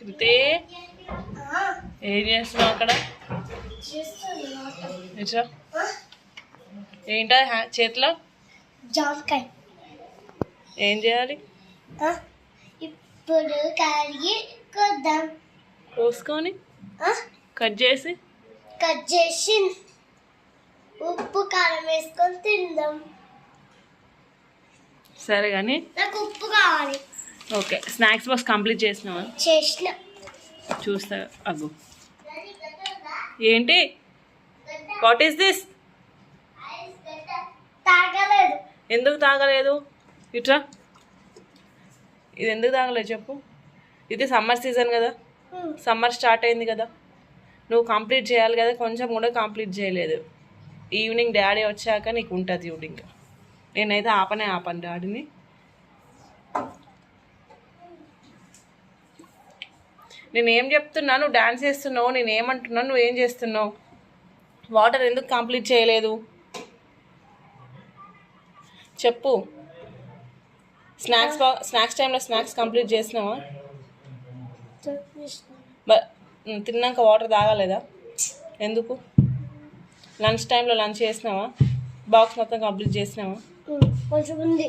కృతి ఏం చేస్తున్నావు అక్కడ? ఏంటా చేతిలో? జామకాయ. ఏం చేయాలి? ఇప్పుడు కడిగి కొద్దాం. కోసుకొని కట్ చేసి? కట్ చేసి ఉప్పు కారం వేసుకొని తిందాం. సరే కానీ నాకు ఉప్పు కావాలి. ఓకే స్నాక్స్ బాక్స్ కంప్లీట్ చేసినావా? చేసిన. చూస్తా అగ్గు ఏంటి? వాట్ ఈస్ దిస్ తాగలేదు. ఎందుకు తాగలేదు? ఇట్రా. ఇది ఎందుకు తాగలేదు చెప్పు. ఇది సమ్మర్ సీజన్ కదా. సమ్మర్ స్టార్ట్ అయింది కదా. నువ్వు కంప్లీట్ చేయాలి కదా కొంచెం కూడా కంప్లీట్ చేయలేదు. ఈవినింగ్ డాడీ వచ్చాక నీకు ఉంటుంది ఇంకా. నేనైతే ఆపనే ఆపను డాడీని. నేను ఏం చెప్తున్నా నువ్వు డాన్స్ చేస్తున్నావు నేను ఏమంటున్నావు నువ్వు ఏం చేస్తున్నావు? వాటర్ ఎందుకు కంప్లీట్ చేయలేదు? చెప్పు. స్నాక్స్ స్నాక్స్ టైంలో స్నాక్స్ కంప్లీట్ చేసినావా? తిన్నాక వాటర్ తాగలేదా? ఎందుకు? లంచ్ టైంలో లంచ్ చేసినావా? బాక్స్ మొత్తం కంప్లీట్ చేసినావా? కొంచెం ఉంది.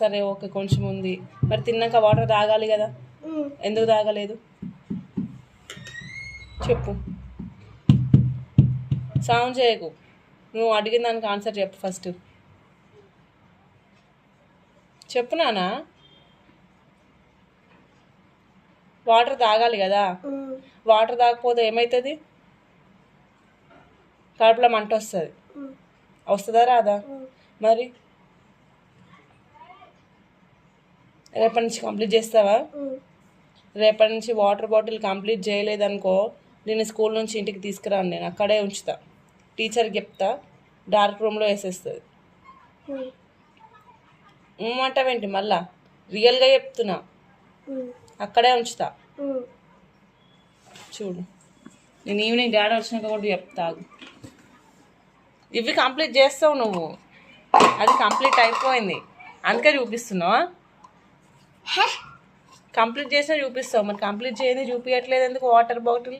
సరే ఓకే కొంచెం ఉంది. మరి తిన్నాక వాటర్ తాగాలి కదా? ఎందుకు తాగలేదు? చెప్పు. సౌండ్ చేయకు. నువ్వు అడిగిన దానికి ఆన్సర్ చెప్పు ఫస్ట్ చెప్పు నానా. వాటర్ తాగాలి కదా. వాటర్ తాగకపోతే ఏమవుతుంది కడుపులో మంట వస్తుంది. వస్తుందా రాదా? మరి? రేపటి నుంచి కంప్లీట్ చేస్తావా? రేపటి నుంచి వాటర్ బాటిల్ కంప్లీట్ చేయలేదనుకో నేను స్కూల్ నుంచి ఇంటికి తీసుకురాను నేను అక్కడే ఉంచుతా. టీచర్కి చెప్తా డార్క్ రూమ్లో వేసేస్తుంది. ఏమంటావేంటి మళ్ళా? రియల్గా చెప్తున్నా. అక్కడే ఉంచుతా. చూడు. నేను ఈవినింగ్ డాడీ వచ్చినాక కూడా చెప్తాగు ఇవి కంప్లీట్ చేస్తావు నువ్వు. అది కంప్లీట్ అయిపోయింది. అందుకే చూపిస్తున్నావా? కంప్లీట్ చేసినా చూపిస్తావు. మరి కంప్లీట్ చేయని చూపించట్లేదు ఎందుకు? Water bottle?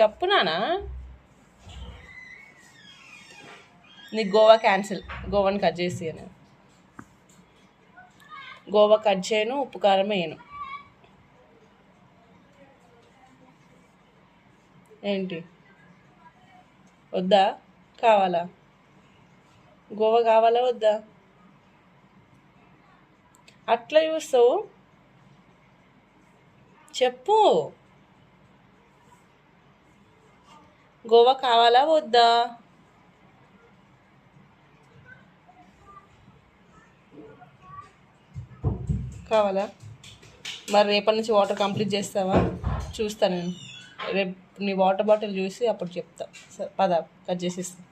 చెప్పు నానా గోవా క్యాన్సిల్. గోవాని కట్ చేసి అని. గోవా కట్ చేయను ఉప్పు కారం వేయను. ఏంటి? వద్దా? కావాలా? గోవా కావాలా వద్దా? అట్లా చూస్తావు? చెప్పు. గోవా కావాలా వద్దా? కావాలా? మరి రేపటి నుంచి వాటర్ కంప్లీట్ చేస్తావా? చూస్తా నేను. రేపు నీ వాటర్ బాటిల్ చూసి అప్పుడు చెప్తా. సరే పద కట్ చేసేస్తా.